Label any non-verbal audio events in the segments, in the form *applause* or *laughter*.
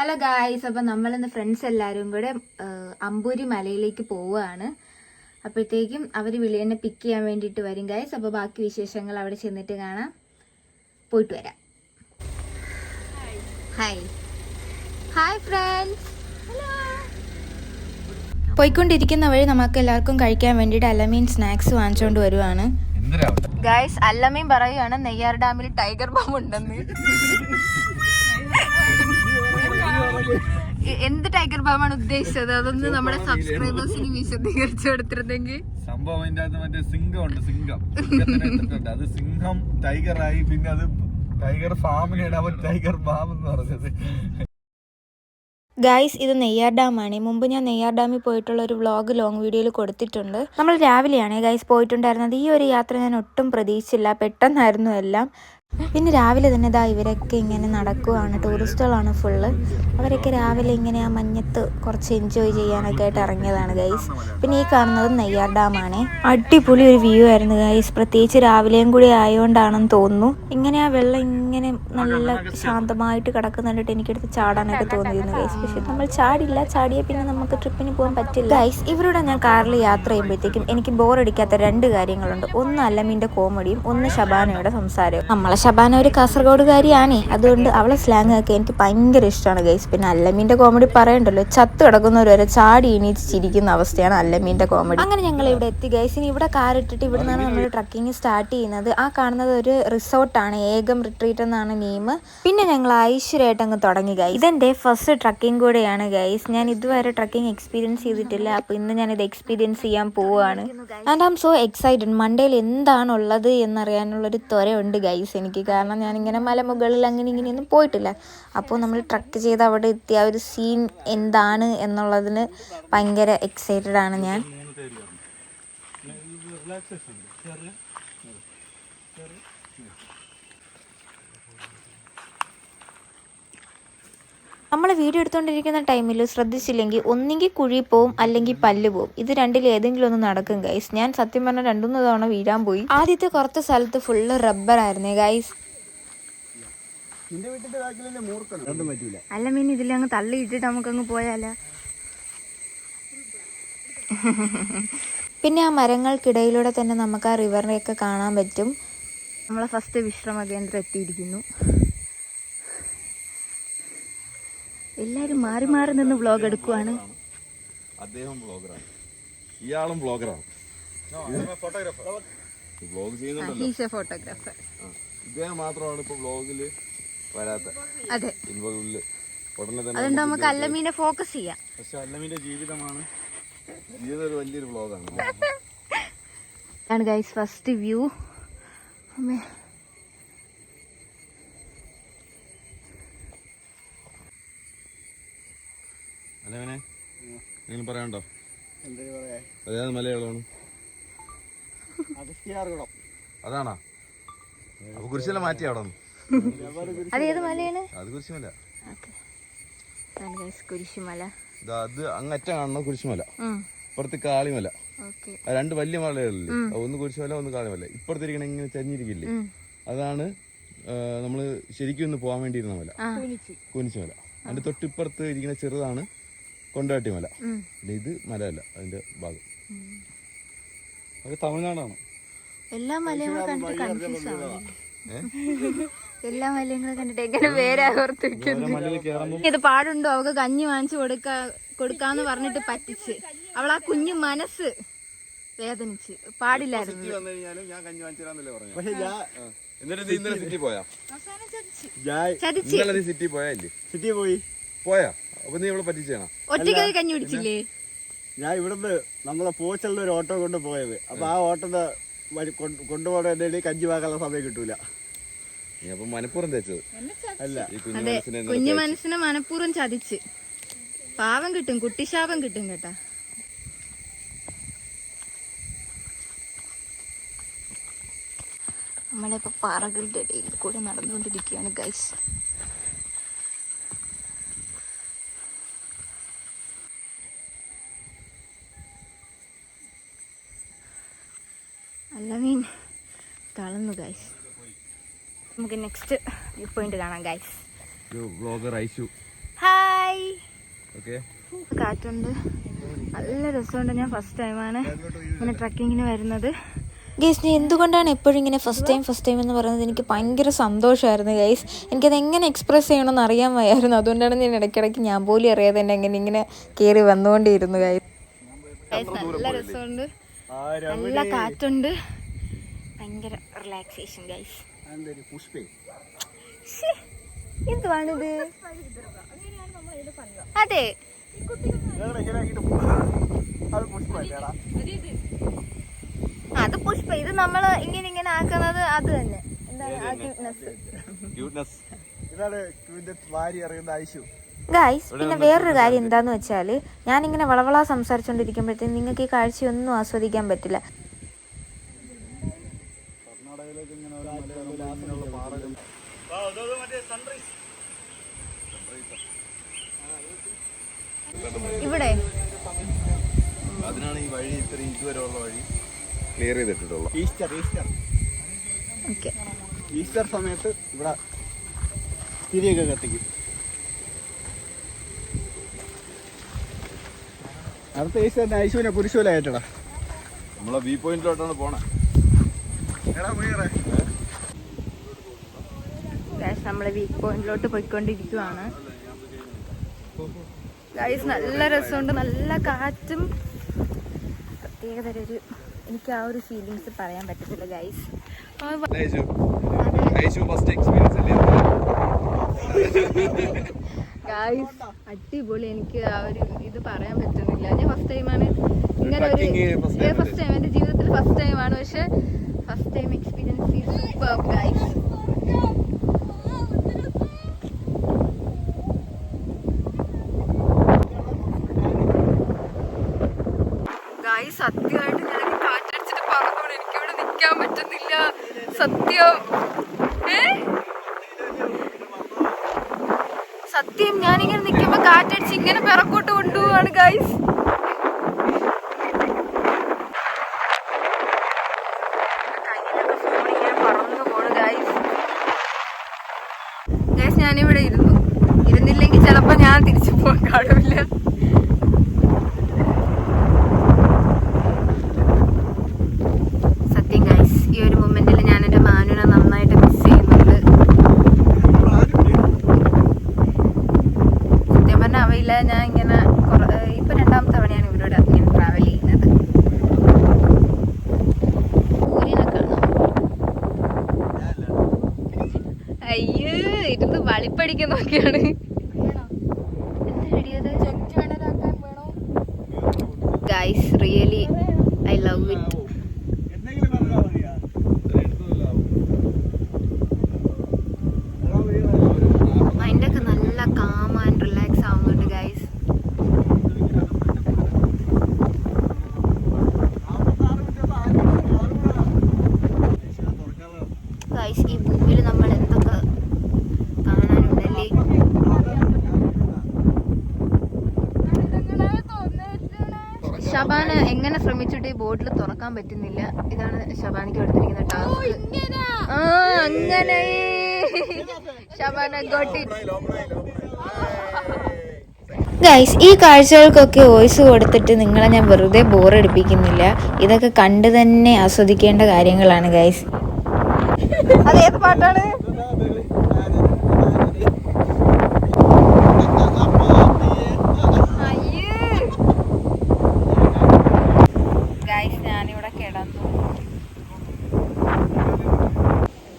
Hello guys അപ്പം നമ്മളിന്ന് friends എല്ലാവരും കൂടെ അമ്പൂരി മലയിലേക്ക് പോവുകയാണ്. അപ്പോഴത്തേക്കും അവർ വിളിയെന്നെ പിക്ക് ചെയ്യാൻ വേണ്ടിയിട്ട് വരും ഗായ്സ് അപ്പോൾ ബാക്കി വിശേഷങ്ങൾ അവിടെ ചെന്നിട്ട് കാണാം. പോയിട്ട് വരാം. ഹായ് ഹായ് ഫ്രണ്ട്സ് പോയിക്കൊണ്ടിരിക്കുന്ന വഴി നമുക്ക് എല്ലാവർക്കും കഴിക്കാൻ വേണ്ടിയിട്ട് അലമീൻ സ്നാക്സ് വാങ്ങിച്ചുകൊണ്ട് വരുവാണ്. ഗായ്സ് അല്ലമീൻ പറയുകയാണ് നെയ്യാർ ഡാമിൽ ടൈഗർ ബോംബ് ഉണ്ടെന്ന്. *laughs* എന്ത് ടൈഗർ ബാമാണ് ഉദ്ദേശിച്ചത്? അതൊന്ന് നമ്മുടെ സബ്സ്ക്രൈബേഴ്സിന് വിശദീകരിച്ചു കൊടുത്തിരുന്നെങ്കിൽ സംഭവം അതിന്റെ അകത്ത് മറ്റേ സിംഹം ഉണ്ട് സിംഹം. അത് സിംഹം ടൈഗർ ആയി പിന്നെ അത് ടൈഗർ ഫാമിനാണ് അവൻ ടൈഗർ ഫാം എന്ന് പറഞ്ഞത്. ഗായ്സ് ഇത് നെയ്യാർ ഡാമാണ് മുമ്പ് ഞാൻ നെയ്യാർ ഡാമിൽ പോയിട്ടുള്ള ഒരു വ്ളോഗ് ലോങ് വീഡിയോയിൽ കൊടുത്തിട്ടുണ്ട്. നമ്മൾ രാവിലെയാണ് ഗായ്സ് പോയിട്ടുണ്ടായിരുന്നത്. ഈ ഒരു യാത്ര ഞാൻ ഒട്ടും പ്രതീക്ഷിച്ചില്ല. പെട്ടെന്നായിരുന്നു എല്ലാം. പിന്നെ രാവിലെ തന്നെ ഇതാ ഇവരൊക്കെ ഇങ്ങനെ നടക്കുവാണ്. ടൂറിസ്റ്റുകളാണ് ഫുള്ള് അവരൊക്കെ രാവിലെ ഇങ്ങനെ ആ മഞ്ഞത്ത് കുറച്ച് എൻജോയ് ചെയ്യാനൊക്കെ ആയിട്ട് ഇറങ്ങിയതാണ് ഗൈസ് പിന്നെ ഈ കാണുന്നത് നെയ്യാർ ഡാമാണ് അടിപൊളി ഒരു വ്യൂ ആയിരുന്നു ഗൈസ് പ്രത്യേകിച്ച് രാവിലെയും കൂടി ആയതുകൊണ്ടാണെന്ന് തോന്നുന്നു. ഇങ്ങനെ ആ വെള്ളം ഇങ്ങനെ നല്ല ശാന്തമായിട്ട് കിടക്കുന്നുണ്ടിട്ട് എനിക്കെടുത്ത് ചാടാനൊക്കെ തോന്നിയിരുന്നു ഗൈസ് പക്ഷെ നമ്മൾ ചാടില്ല. ചാടിയ പിന്നെ നമുക്ക് ട്രിപ്പിന് പോകാൻ പറ്റില്ല. ഗൈസ് ഇവരുടെ ഞാൻ കാറിൽ യാത്ര ചെയ്യുമ്പോഴത്തേക്കും എനിക്ക് ബോറടിക്കാത്ത രണ്ട് കാര്യങ്ങളുണ്ട്. ഒന്ന് അല്ലമീന്റെ കോമഡിയും ഒന്ന് ശബാനയുടെ സംസാരവും. നമ്മളെ ശബാന ഒരു കാസർഗോഡുകാരിയാണേ. അതുകൊണ്ട് അവളെ സ്ലാങ് ഒക്കെ എനിക്ക് ഭയങ്കര ഇഷ്ടമാണ് ഗൈസ് പിന്നെ അല്ലമീന്റെ കോമഡി പറയണ്ടല്ലോ. ചത്ത് കിടക്കുന്നവരെ വരെ ചാടി എണീച്ച് ചിരിക്കുന്ന അവസ്ഥയാണ് അല്ലമീന്റെ കോമഡി അങ്ങനെ ഞങ്ങൾ ഇവിടെ എത്തി ഗൈസ് ഇനി ഇവിടെ കാർ ഇട്ടിട്ട് ഇവിടെ നിന്നാണ് നമ്മൾ ട്രക്കിംഗ് സ്റ്റാർട്ട് ചെയ്യുന്നത്. ആ കാണുന്നത് ഒരു റിസോർട്ടാണ് ഏകം റിട്രീറ്റ് എന്നാണ് നെയിം പിന്നെ ഞങ്ങൾ ഐശ്വര്യമായിട്ട് അങ്ങ് തുടങ്ങി ഗൈസ് ഇതെന്റെ ഫസ്റ്റ് ട്രക്കിംഗ് കൂടെയാണ് ഗൈസ് ഞാൻ ഇതുവരെ ട്രക്കിംഗ് എക്സ്പീരിയൻസ് ചെയ്തിട്ടില്ല. അപ്പോൾ ഇന്ന് ഞാനിത് എക്സ്പീരിയൻസ് ചെയ്യാൻ പോവുകയാണ് and I'm so excited മൺഡേയിൽ എന്താണുള്ളത് എന്നറിയാനുള്ളൊരു ത്വരയുണ്ട് ഗൈസ് എനിക്ക്. കാരണം ഞാനിങ്ങനെ മലമുകളിൽ അങ്ങനെ ഇങ്ങനെയൊന്നും പോയിട്ടില്ല. അപ്പോൾ നമ്മൾ ട്രക്ക് ചെയ്ത് അവിടെ എത്തിയ ആ ഒരു സീൻ എന്താണ് എന്നുള്ളതിന് ഭയങ്കര എക്സൈറ്റഡ് ആണ് ഞാൻ. നമ്മൾ വീഡിയോ എടുത്തുകൊണ്ടിരിക്കുന്ന ടൈമിൽ ശ്രദ്ധിച്ചില്ലെങ്കിൽ ഒന്നെങ്കിൽ കുഴി പോവും അല്ലെങ്കിൽ പല്ല് പോവും. ഇത് രണ്ടിൽ ഏതെങ്കിലും ഒന്ന് നടക്കും ഗൈസ് ഞാൻ സത്യം പറഞ്ഞാൽ രണ്ടുമൂന്ന് തവണ വീഴാൻ പോയി. ആദ്യത്തെ കുറച്ച് സ്ഥലത്ത് ഫുള്ള് റബ്ബർ ആയിരുന്നേ ഗൈസ് അല്ല മീൻ അങ്ങ് തള്ളി ഇട്ടിട്ട് നമുക്കങ്ങ് പോയാലോ? പിന്നെ ആ മരങ്ങൾക്കിടയിലൂടെ തന്നെ നമുക്ക് ആ റിവറിനെയൊക്കെ കാണാൻ പറ്റും. നമ്മളെ ഫസ്റ്റ് വിശ്രമ കേന്ദ്രം എത്തിയിരിക്കുന്നു. എല്ലാരും മാറി മാറി നിന്ന് വ്ലോഗ് എടുക്കുവാണ്. അദ്ദേഹം ബ്ലോഗറാണ് ഇയാളും ബ്ലോഗറാണ് ബ്ലോഗ് ചെയ്യുന്നുണ്ടല്ലോ. ഹീസ് ഫോട്ടോഗ്രാഫർ ആ. ഇദ്ദേഹം മാത്രമാണ് ഇപ്പൊ ബ്ലോഗിൽ വരാത്ത. അതെ. ഇൻവോൾവിൽ ഉടനെ തന്നെ അതുകൊണ്ട് നമുക്ക് അല്ലമീനെ ഫോക്കസ് ചെയ്യാം. പക്ഷെ അല്ലമീന്റെ ജീവിതമാണ്. ജീവിതം ഒരു വലിയൊരു ആണ്. ഗൈസ് ഫസ്റ്റ് വ്യൂ അമ്മേ. അല്ലവനെ എന്തെങ്കിലും പറയാനുണ്ടോ? അതേത് മലയാളമാണ്. അതാണോ? അപ്പൊ കുരിശെല്ലാം മാറ്റി അവിടെ നിന്ന്. അത് ഏത് മലയാണ്? അത് കുരിശുമല. കുരിശുമല. അത് അങ്ങറ്റം കാണുന്ന കുരിശുമല. ഇപ്പുറത്ത് കാളിമല. ഓക്കെ. രണ്ട് വലിയ മലകളില്ലേ? ഒന്ന് കുരിശുമല ഒന്ന് കാളിമല. ഇപ്പുറത്തിരിക്കണ ഇങ്ങനെ ചരിഞ്ഞിരിക്കില്ലേ? അതാണ് നമ്മൾ ശരിക്കും ഒന്ന് പോകാൻ വേണ്ടിയിരുന്ന മല. കുനിശുമല കുനിച്ചുമല അതിന്റെ തൊട്ടിപ്പുറത്ത് ഇരിക്കുന്ന ചെറുതാണ് കൊണ്ടാട്ടി മല. പിന്നെ ഇത് മലയല്ല അതിന്റെ ഭാഗം. അത് തമിഴ്നാടാണ്. എല്ലാ മലയും കൂടെ കണ്ടിട്ട് കൺഫ്യൂസ് എല്ലാ മലയങ്ങളും കൂടെ കണ്ടിട്ട് എങ്ങനെ പേരാ ഓർത്ത് ഇത് പാടുണ്ടോ? അവക്ക് കഞ്ഞി വാങ്ങിച്ചു കൊടുക്കാ കൊടുക്കാന്ന് പറഞ്ഞിട്ട് പറ്റിച്ച്. അവൾ ആ കുഞ്ഞു മനസ്സ് വേദനിച്ച്. പാടില്ലായിരുന്നു. ഞാൻ കഞ്ഞി വാങ്ങിച്ചാന്നല്ലേ പറഞ്ഞു പക്ഷെ ഞാൻ എന്നിട്ട് നീ ഇന്നലെ സിറ്റി പോയാ. പോയാ? ഇല്ലേ സിറ്റി പോയി പോയാ അപ്പൊ നീ ഇവിടെ പറ്റിച്ചാണോ ഒറ്റയ്ക്ക് കഞ്ഞി പിടിച്ചില്ലേ ഞാൻ ഇവിടുന്ന് നമ്മളെ പോച്ചുള്ള ഒരു ഓട്ടോ കൊണ്ട് പോയത്. അപ്പൊ ആ ഓട്ടോ കൊണ്ടുപോകണ കഞ്ചി വാക്കാനുള്ള സമയം കിട്ടൂല. നീ അപ്പൊ തേച്ചത്? അല്ല. കുഞ്ഞു അതെ മനസ്സിനെ കുഞ്ഞു മനസ്സിനെ മനഃപൂർവം ചതിച്ച്. പാവം കിട്ടും കുട്ടിശാപം കിട്ടും കേട്ടാ. നമ്മളിപ്പോ പാറകളുടെ ഇടയിൽ കൂടെ നടന്നുകൊണ്ടിരിക്കുകയാണ് ഗൈസ് അല്ല മീൻ. തളന്നു ഗൈസ് നമുക്ക് നെക്സ്റ്റ് വ്യൂ പോയിന്റ് കാണാം ഗൈസ് ബ്ലോഗർ ഐഷു ഹായ് കാറ്റുണ്ട്. നല്ല രസമുണ്ട്. ഞാൻ ഫസ്റ്റ് ടൈമാണ് ഇങ്ങനെ ട്രക്കിങ്ങിന് വരുന്നത്. ഗൈസ് ഞാൻ എന്തുകൊണ്ടാണ് എപ്പോഴും ഇങ്ങനെ ഫസ്റ്റ് ടൈം ഫസ്റ്റ് ടൈം എന്ന് പറയുന്നത്? എനിക്ക് ഭയങ്കര സന്തോഷമായിരുന്നു ഗൈസ് എനിക്കത് എങ്ങനെ എക്സ്പ്രസ് ചെയ്യണമെന്ന് അറിയാൻ വയ്യായിരുന്നു. അതുകൊണ്ടാണ് ഞാൻ ഇടയ്ക്കിടയ്ക്ക് ഞാൻ പോലും അറിയാതെ തന്നെ എങ്ങനെ ഇങ്ങനെ കയറി വന്നുകൊണ്ടിരുന്നു ഗൈസ് നല്ല രസമുണ്ട്. നല്ല കാറ്റുണ്ട്. ഭയങ്കര റിലാക്സേഷൻ ഗൈസ് എന്തുവാണിത്? അതെ. അത് പുഷ്പ. ഇത് നമ്മൾ ഇങ്ങനെ ഇങ്ങനെ ആക്കുന്നത് അത് തന്നെ. എന്താണ് ആ. ക്യൂട്ട്നെസ് ഇതാണ് ഇതിന്റെ വാരി അറിയുന്ന ഐശു. ഗായ്സ് പിന്നെ വേറൊരു കാര്യം എന്താന്ന് വെച്ചാൽ ഞാനിങ്ങനെ വളവള സംസാരിച്ചുകൊണ്ടിരിക്കുമ്പോഴത്തേക്കും നിങ്ങൾക്ക് ഈ കാഴ്ചയൊന്നും ആസ്വദിക്കാൻ പറ്റില്ല. ഇവിടെ. അതിനാണ് ഈ വഴി ഇത്രയും ഇതുവരെയുള്ള വഴി ക്ലിയർ ചെയ്തിട്ടുള്ളത്. ഈസ്റ്റർ ഈസ്റ്റർ ഓക്കെ ഈസ്റ്റർ സമയത്ത് ഇവിടെ തിരിയൊക്കെ കത്തിക്കും. അടുത്ത ഈസ്റ്ററിന് ഐശുവിനെ കുരിശൂല ഏറ്റടാ നമ്മളെ വി പോയിന്റിലോട്ടാണ് പോണേ. എടാ മുയറേ ഗായ്സ് നമ്മൾ വീക്ക് പോയിന്റിലോട്ട് പോയിക്കൊണ്ടിരിക്കുവാണ്. ഗൈസ് നല്ല രസമുണ്ട്. നല്ല കാറ്റും പ്രത്യേകതര ഒരു എനിക്ക് ആ ഒരു ഫീലിങ്സ് പറയാൻ പറ്റത്തില്ല ഗൈസ് ഐശു. അടിപൊളി. എനിക്ക് ആ ഒരു ഇത് പറയാൻ പറ്റുന്നില്ല. ഞാൻ ഫസ്റ്റ് ടൈമാണ് ഇങ്ങനെ ഒരു ഫസ്റ്റ് ടൈം എന്റെ ജീവിതത്തിൽ ഫസ്റ്റ് ടൈമാണ് പക്ഷെ first time experience super guys guys സത്യമായിട്ട് ഞാൻ കാറ്റടിച്ചിട്ട് പറഞ്ഞോളൂ എനിക്കിവിടെ നിൽക്കാൻ പറ്റുന്നില്ല. സത്യം. ഏ? സത്യം ഞാനിങ്ങനെ നിൽക്കുമ്പോ കാറ്റടിച്ച് ഇങ്ങനെ പിറക്കോട്ട് കൊണ്ടുപോവാണ് ഗൈസ് ഞാനിവിടെ ഇരുന്നു. ഇരുന്നില്ലെങ്കിൽ ചിലപ്പോ ഞാൻ തിരിച്ചു പോകാൻ കാണില്ല സത്യം ഗൈസ് ഈ ഒരു മൊമെന്റിൽ ഞാൻ എന്റെ മാനുവിനെ നന്നായിട്ട് മിസ് ചെയ്യുന്നുണ്ട് സത്യം പറഞ്ഞാൽ അവയില്ല ഞാൻ ഇങ്ങനെ കുറ- ഏഹ് ഇപ്പൊ രണ്ടാമത്തെ തവണയാണ് ഇവരോട് ഇങ്ങനെ ട്രാവൽ ചെയ്യുന്നത് സൂര്യനെ കാണാം അയ്യോ ഇരുന്ന് വളിപ്പടിക്കുന്നൊക്കെയാണ് guys really I love it എന്തെങ്കിലും പറഞ്ഞാൽ മതിയാ മൈൻഡ് ഒക്കെ നല്ല കാം ആൻഡ് റിലാക്സ് ആവുന്നുണ്ട് ഗൈസ് ഗൈസ് ഈ ഭൂമിയിൽ നമ്മൾ എന്തൊക്കെ കാണാനുണ്ടല്ലേ ഷബാന എങ്ങനെ ശ്രമിച്ചിട്ട് ഈ ബോട്ടിൽ തുറക്കാൻ പറ്റുന്നില്ല? ഇതാണ് ഷബാനയ്ക്ക് കൊടുത്തിരിക്കുന്ന ടാസ്ക് ആ അങ്ങനെ. ഷബാന. ഗൈസ് ഈ കാഴ്ചകൾക്കൊക്കെ വോയിസ് കൊടുത്തിട്ട് നിങ്ങളെ ഞാൻ വെറുതെ ബോറടിപ്പിക്കുന്നില്ല ഇതൊക്കെ കണ്ടു തന്നെ ആസ്വദിക്കേണ്ട കാര്യങ്ങളാണ് ഗൈസ് അതേത് പാട്ടാണ് ഗൈസ് ഞാനിവിടെ കിടന്നു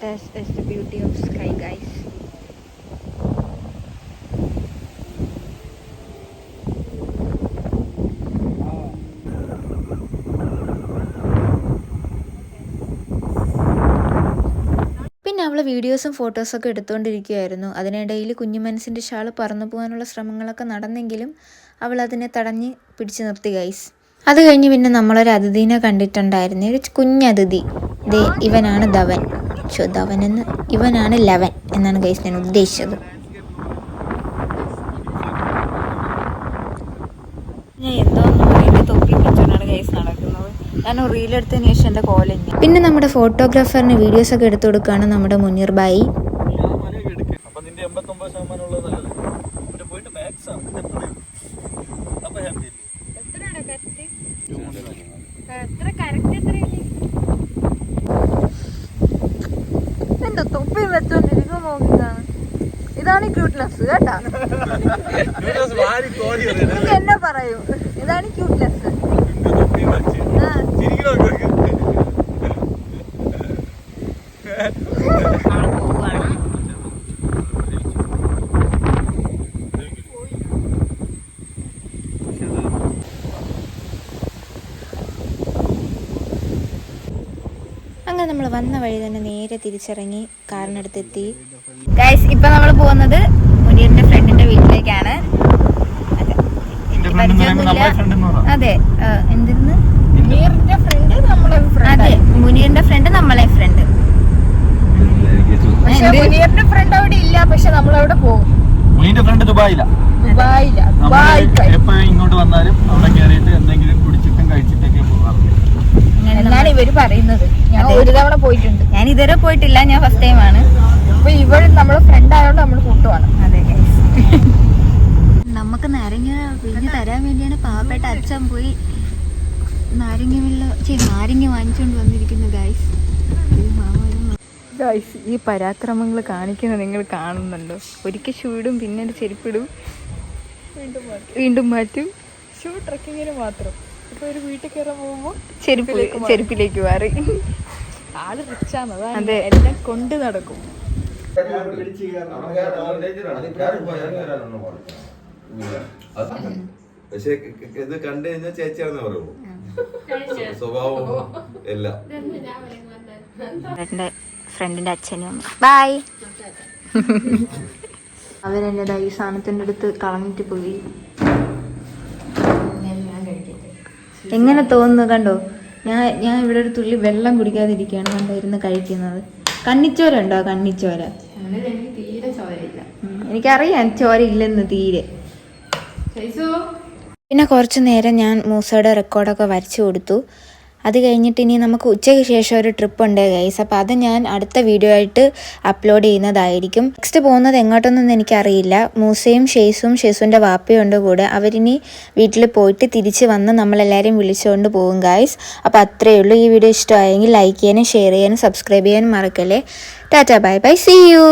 This is the beauty of sky guys. പിന്നെ അവൾ വീഡിയോസും ഫോട്ടോസൊക്കെ എടുത്തുകൊണ്ടിരിക്കുകയായിരുന്നു അതിനിടയിൽ കുഞ്ഞു മനസ്സിന്റെ ഷാൾ പറന്നു പോകാനുള്ള ശ്രമങ്ങളൊക്കെ നടന്നെങ്കിലും അവൾ അതിനെ തടഞ്ഞ് പിടിച്ചു നിർത്തി ഗൈസ് അത് കഴിഞ്ഞ് പിന്നെ നമ്മളൊരു അതിഥീനെ കണ്ടിട്ടുണ്ടായിരുന്നു. ഒരു കുഞ്ഞതിഥി. ദേ ഇവനാണ് ധവൻ. ധവൻ എന്ന് ഇവനാണ് ലവൻ എന്നാണ് ഗൈസ് ഞാൻ ഉദ്ദേശിച്ചത്. ഞാൻ ഗൈസ് നടക്കുന്നത്. ഞാൻ റീലെടുത്തതിന് ശേഷം എന്റെ കോലിങ് പിന്നെ നമ്മുടെ ഫോട്ടോഗ്രാഫറിന് വീഡിയോസ് ഒക്കെ എടുത്തു കൊടുക്കുകയാണ് നമ്മുടെ മുനീർ ബായി. അപ്പൊ നിന്റെ എൺപത്തൊമ്പത് ശതമാനം ഉള്ളത് നല്ലത്. പോയിട്ട് മാക്സ് അപ്പൊ ഹാപ്പി എന്റെ തൊപ്പി വെച്ചോണ്ടിരിക്കും നോക്കിക്കാണ് ഇതാണ് ക്യൂട്ട്നെസ് കേട്ടാ. എന്നെ പറയൂ. ഇതാണ് ക്യൂട്ട്നെസ്? അങ്ങനെ നമ്മൾ വന്ന വഴി തന്നെ നേരെ തിരിച്ചിറങ്ങി കാറിനടുത്തെത്തി. ഗൈസ് ഇപ്പൊ നമ്മൾ പോകുന്നത് മുനീറിന്റെ ഫ്രണ്ടിന്റെ വീട്ടിലേക്കാണ് അതെ. എന്റെ friend എന്ന് പറയുമ്പോ നമ്മളെ friend എന്ന് പറ. അതെ എന്തിരുന്ന്? ഫ്രണ്ട് നമ്മളെ അതെ മുനീറിന്റെ ഫ്രണ്ട് നമ്മളെ ഫ്രണ്ട് മുനീറിന്റെ ഫ്രണ്ട് അവിടെ ഇല്ല പക്ഷെ നമ്മളവിടെ പോകും. മുനീറിന്റെ ഫ്രണ്ട് ദുബായില. ദുബായില ദുബായ് എപ്പോഴും ഇങ്ങോട്ട് വന്നാലും അവിടെ കയറിയിട്ട് എന്തെങ്കിലും കുടിച്ചിട്ടും കഴിച്ചിട്ടൊക്കെ പോകാറുണ്ട്. എന്നാണ് ഇവർ പറയുന്നത്. ഞാൻ ഒരു തവണ പോയിട്ടുണ്ട്. ഞാൻ ഇതുവരെ പോയിട്ടില്ല ഞാൻ ഫസ്റ്റ് ടൈം ആണ്. അപ്പൊ ഇവൾ നമ്മളെ ഫ്രണ്ട് ആയതുകൊണ്ട് നമ്മൾ കൂട്ടുവാണ്. അതെ *laughs* നമുക്ക് പിഴിഞ്ഞ് തരാൻ വേണ്ടിയാണ് പാവപ്പെട്ട അച്ഛൻ പോയി നാരങ്ങ വെള്ളം ചേ നാരങ്ങ വാങ്ങിച്ചുകൊണ്ട് വന്നിരിക്കുന്നു ഗൈസ് ഗൈസ് ഈ പരാക്രമങ്ങൾ കാണിക്കുന്നത് നിങ്ങൾ കാണുന്നുണ്ടോ? ഒരിക്കൽ ഷൂടും പിന്നെ ഒരു ചെരുപ്പിടും. വീണ്ടും മാറ്റും. ഷൂ ട്രക്കിങ്ങിന് മാത്രം. ഇപ്പൊ ഒരു വീട്ടിൽ കയറാൻ പോകുമ്പോ ചെരുപ്പ് ചെരുപ്പിലേക്ക് മാറി. ആൾ റിച്ചാണ് അതെ. എല്ലാം കൊണ്ട് നടക്കും. പക്ഷെ ഇത് കണ്ടു കഴിഞ്ഞാൽ ചേച്ചിയാണെന്ന് പറയുള്ളൂ. സ്വഭാവം എല്ലാം. ഫ്രണ്ടിന്റെ അച്ഛനും ബായ് അവരെന്നതാ ഈ സാധനത്തിന്റെ അടുത്ത് കളഞ്ഞിട്ട് പോയി? എങ്ങനെ തോന്നുന്നു കണ്ടോ? ഞാൻ ഞാൻ ഇവിടെ ഒരു തുള്ളി വെള്ളം കുടിക്കാതിരിക്കുകയാണ് കണ്ടോ ഇരുന്ന് കഴിക്കുന്നത്. കണ്ണിച്ചോര? ഉണ്ടോ കണ്ണിച്ചോര എനിക്കറിയാം ചോര ഇല്ലെന്ന് തീരെ പിന്നെ കുറച്ച് നേരം ഞാൻ മൂസയുടെ റെക്കോർഡൊക്കെ വരച്ചു കൊടുത്തു. അത് കഴിഞ്ഞിട്ട് ഇനി നമുക്ക് ഉച്ചയ്ക്ക് ശേഷം ഒരു ട്രിപ്പ് ഉണ്ട് ഗൈസ് അപ്പോൾ അത് ഞാൻ അടുത്ത വീഡിയോ ആയിട്ട് അപ്ലോഡ് ചെയ്യുന്നതായിരിക്കും. നെക്സ്റ്റ് പോകുന്നത് എങ്ങോട്ടൊന്നും എനിക്കറിയില്ല. മൂസയും ഷെയ്സും ഷെയ്സുവിന്റെ വാപ്പയും ഉണ്ട് കൂടെ. അവരിനി വീട്ടിൽ പോയിട്ട് തിരിച്ച് വന്ന് നമ്മളെല്ലാവരും വിളിച്ചുകൊണ്ട് പോകും ഗൈസ് അപ്പോൾ അത്രയേ ഉള്ളൂ. ഈ വീഡിയോ ഇഷ്ടമായെങ്കിൽ ലൈക്ക് ചെയ്യാനും ഷെയർ ചെയ്യാനും സബ്സ്ക്രൈബ് ചെയ്യാനും മറക്കല്ലേ. Tata bye bye see you